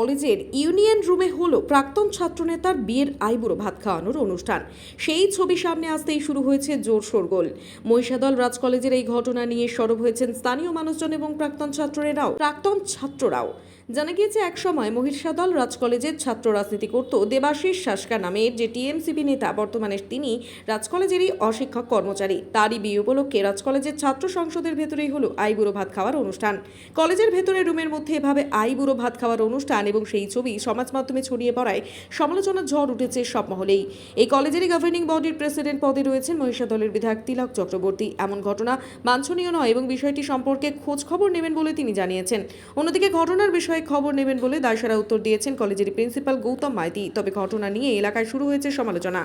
কলেজের ইউনিয়ন রুমে হলো প্রাক্তন ছাত্রনেতার বিয়ের আইবুড়ো ভাত খাওয়ানোর অনুষ্ঠান। সেই ছবি সামনে আসতেই শুরু হয়েছে জোর শোরগোল। মহিষাদল রাজ কলেজের এই ঘটনা নিয়ে সরব হয়েছেন স্থানীয় মানুষজন এবং প্রাক্তন ছাত্ররাও প্রাক্তন ছাত্ররাও। জানা গিয়েছে একসময় মহিষাদল রাজ কলেজের ছাত্র রাজনীতি করত। দেবাশিস শাসকা নামের যে টিএমসিপি নেতা, বর্তমানে তিনি রাজ কলেজেরই অশিক্ষক কর্মচারী। তারই বিয়ে উপলক্ষে রাজ কলেজের ছাত্র সংসদের ভেতরেই হলো আইবুড়ো ভাত খাওয়ার অনুষ্ঠান। কলেজের ভেতরে রুমের মধ্যে এভাবে আইবুড়ো ভাত খাওয়ার অনুষ্ঠান এবং সেই ছবি সমাজ মাধ্যমে ছড়িয়ে পড়ায় সমালোচনার ঝড় উঠেছে সব মহলেই। এই কলেজেরই গভর্নিং বডির প্রেসিডেন্ট পদে রয়েছেন মহিষাদলের বিধায়ক তিলক চক্রবর্তী। এমন ঘটনা বাঞ্ছনীয় নয় এবং বিষয়টি সম্পর্কে খোঁজ খবর নেবেন বলে তিনি জানিয়েছেন। অন্যদিকে ঘটনার বিষয়ে খবর নেবেন বলে দায়সারা উত্তর দিয়েছেন কলেজের প্রিন্সিপাল গৌতম মাইতি। তবে ঘটনা নিয়ে এলাকায় শুরু হয়েছে সমালোচনা।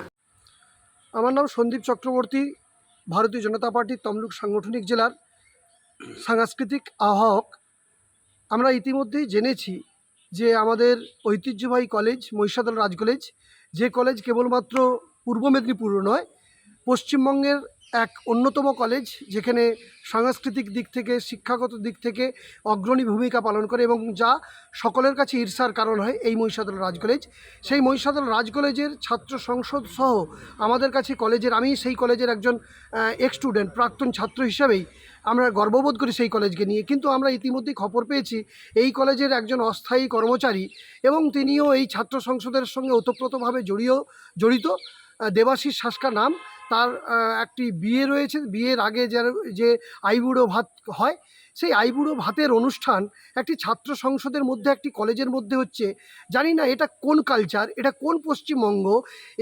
আমার নাম সন্দীপ চক্রবর্তী, ভারতীয় জনতা পার্টির তমলুক সাংগঠনিক জেলার সাংস্কৃতিক আহ্বায়ক। আমরা ইতিমধ্যেই জেনেছি যে আমাদের ঐতিহ্যবাহী কলেজ মহিষাদল রাজ কলেজ, যে কলেজ কেবলমাত্র পূর্ব মেদিনীপুর নয়, পশ্চিমবঙ্গের এক অন্যতম কলেজ যেখানে সাংস্কৃতিক দিক থেকে, শিক্ষাগত দিক থেকে অগ্রণী ভূমিকা পালন করে এবং যা সকলের কাছে ঈর্ষার কারণ হয় এই মহিষাদল রাজ কলেজ সেই মহিষাদল রাজ কলেজের ছাত্র সংসদ সহ আমাদের কাছে কলেজের আমি সেই কলেজের একজন এক্স স্টুডেন্ট প্রাক্তন ছাত্র হিসাবেই আমরা গর্ববোধ করি সেই কলেজকে নিয়ে। কিন্তু আমরা ইতিমধ্যেই খবর পেয়েছি, এই কলেজের একজন অস্থায়ী কর্মচারী এবং তিনিও এই ছাত্র সংসদের সঙ্গে ওতপ্রোতভাবে জড়িয়েও জড়িত দেবাশিস শাসকা নাম। তার একটি বিয়ে রয়েছে। বিয়ের আগে যার, যে আইবুড়ো ভাত হয়, সেই আইবুড়ো ভাতের অনুষ্ঠান একটি ছাত্র সংসদের মধ্যে, একটি কলেজের মধ্যে হচ্ছে। জানি না এটা কোন কালচার এটা কোন পশ্চিমবঙ্গ,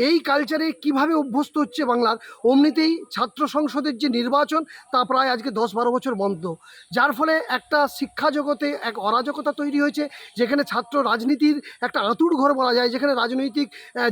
এই কালচারে কীভাবে অভ্যস্ত হচ্ছে বাংলার? অমনিতেই ছাত্র সংসদের যে নির্বাচন, তা প্রায় আজকে দশ বারো বছর বন্ধ। যার ফলে একটা শিক্ষা জগতে এক অরাজকতা তৈরি হয়েছে, যেখানে ছাত্র রাজনীতির একটা আঁতুড় ঘর বলা যায়, যেখানে রাজনৈতিক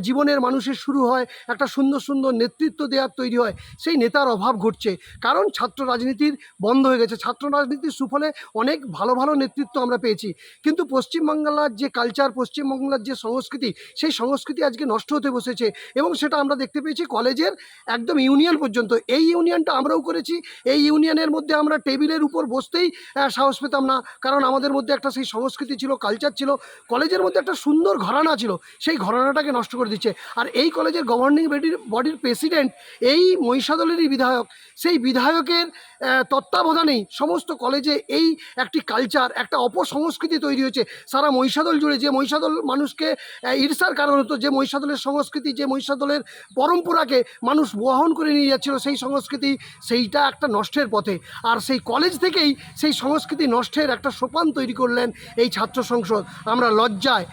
জীবনের মানুষের শুরু হয়, একটা সুন্দর সুন্দর নেতৃত্ব দেওয়ার তৈরি হয়, সেই নেতার অভাব ঘটছে। কারণ ছাত্র রাজনীতির বন্ধ হয়ে গেছে। ছাত্র রাজনীতির সুফলে অনেক ভালো ভালো নেতৃত্ব আমরা পেয়েছি। কিন্তু পশ্চিমবাংলার যে কালচার পশ্চিমবাংলার যে সংস্কৃতি, সেই সংস্কৃতি আজকে নষ্ট হতে বসেছে এবং সেটা আমরা দেখতে পেয়েছি কলেজের একদম ইউনিয়ন পর্যন্ত। এই ইউনিয়নটা আমরাও করেছি। এই ইউনিয়নের মধ্যে আমরা টেবিলের উপর বসতেই সাহস পেতাম না। কারণ আমাদের মধ্যে একটা সেই সংস্কৃতি ছিল কালচার ছিল। কলেজের মধ্যে একটা সুন্দর ঘরানা ছিল। সেই ঘরানাটাকে নষ্ট করে দিচ্ছে। আর এই কলেজের গভর্নিং বডির বডির প্রেসিডেন্ট এই মহিষাদলেরই বিধায়ক। সেই বিধায়কের তত্ত্বাবধানেই সমস্ত কলেজে এই একটি কালচার একটা অপসংস্কৃতি তৈরি হয়েছে। সারা মহিষাদল জুড়ে যে মহিষাদল মানুষকে ঈর্ষার কারণ হতো, যে মহিষাদলের সংস্কৃতি, যে মহিষাদলের পরম্পরাকে মানুষ বহন করে নিয়ে যাচ্ছিল, সেই সংস্কৃতি সেইটা একটা নষ্টের পথে। আর সেই কলেজ থেকেই সেই সংস্কৃতি নষ্টের একটা সোপান তৈরি করলেন এই ছাত্র সংসদ। আমরা লজ্জায়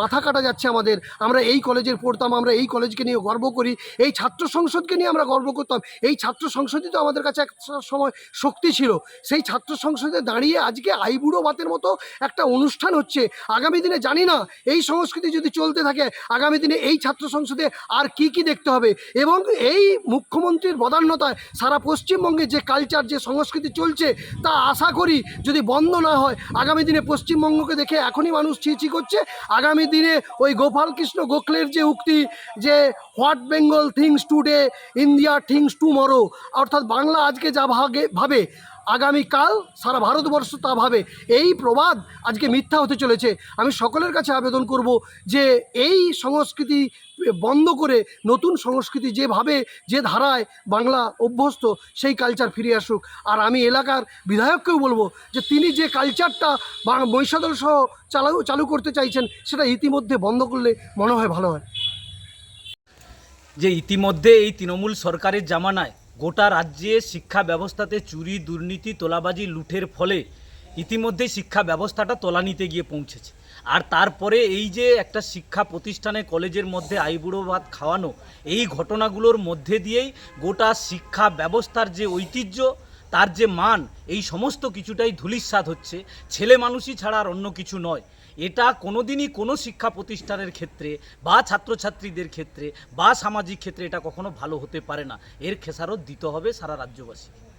মাথা কাটা যাচ্ছে আমাদের। আমরা এই কলেজের পড়তাম, আমরা এই কলেজকে নিয়ে গর্ব করি। এই ছাত্র সংসদকে নিয়ে আমরা গর্ব করতাম। এই ছাত্র সংসদই তো আমাদের কাছে এক সময় শক্তি ছিল। সেই ছাত্র সংসদে দাঁড়িয়ে আজকে আইবুড়ো ভাতের মতো একটা অনুষ্ঠান হচ্ছে। আগামী দিনে জানি না, এই সংস্কৃতি যদি চলতে থাকে, আগামী দিনে এই ছাত্র সংসদে আর কি কি দেখতে হবে? এবং এই মুখ্যমন্ত্রীর বদান্যতায় সারা পশ্চিমবঙ্গে যে কালচার যে সংস্কৃতি চলছে, তা আশা করি যদি বন্ধ না হয়, আগামী দিনে পশ্চিমবঙ্গকে দেখে এখনই মানুষ চিচি করছে। আগামী দিনে ওই গোপালকৃষ্ণ গোখলের যে উক্তি, যে what Bengal thinks today India thinks two টুমরো অর্থাৎ বাংলা আজকে যা ভাগে ভাবে, আগামীকাল সারা ভারতবর্ষ তা ভাবে। এই প্রবাদ আজকে মিথ্যা হতে চলেছে। আমি সকলের কাছে আবেদন করব যে এই সংস্কৃতি বন্ধ করে, নতুন সংস্কৃতি যেভাবে যে ধারায় বাংলা অভ্যস্ত, সেই কালচার ফিরে আসুক। আর আমি এলাকার বিধায়ককেও বলব যে তিনি যে কালচারটা মহিষাদল সহ চালু চালু করতে চাইছেন, সেটা ইতিমধ্যে বন্ধ করলে মনে হয় ভালো হয়। যে ইতিমধ্যে এই তৃণমূল সরকারের জামানায় গোটা রাজ্যে শিক্ষা ব্যবস্থাতে চুরি, দুর্নীতি, তোলাবাজি লুঠের ফলে ইতিমধ্যে শিক্ষা ব্যবস্থাটা তলানিতে গিয়ে পৌঁছেছে। আর তারপরে এই যে একটা শিক্ষা প্রতিষ্ঠানে কলেজের মধ্যে আইবুড়ো ভাত খাওয়ানো, এই ঘটনাগুলোর মধ্যে দিয়েই গোটা শিক্ষা ব্যবস্থার যে ঐতিহ্য, তার যে মান, এই সমস্ত কিছুটাই ধূলিস্বাদ হচ্ছে। ছেলে মানুষই ছাড়া আর অন্য কিছু নয়। এটা কোনোদিনই কোনো শিক্ষা প্রতিষ্ঠানের ক্ষেত্রে বা ছাত্রছাত্রীদের ক্ষেত্রে বা সামাজিক ক্ষেত্রে এটা কখনো ভালো হতে পারে না। এর খেসারত দিতে হবে সারা রাজ্যবাসীকে।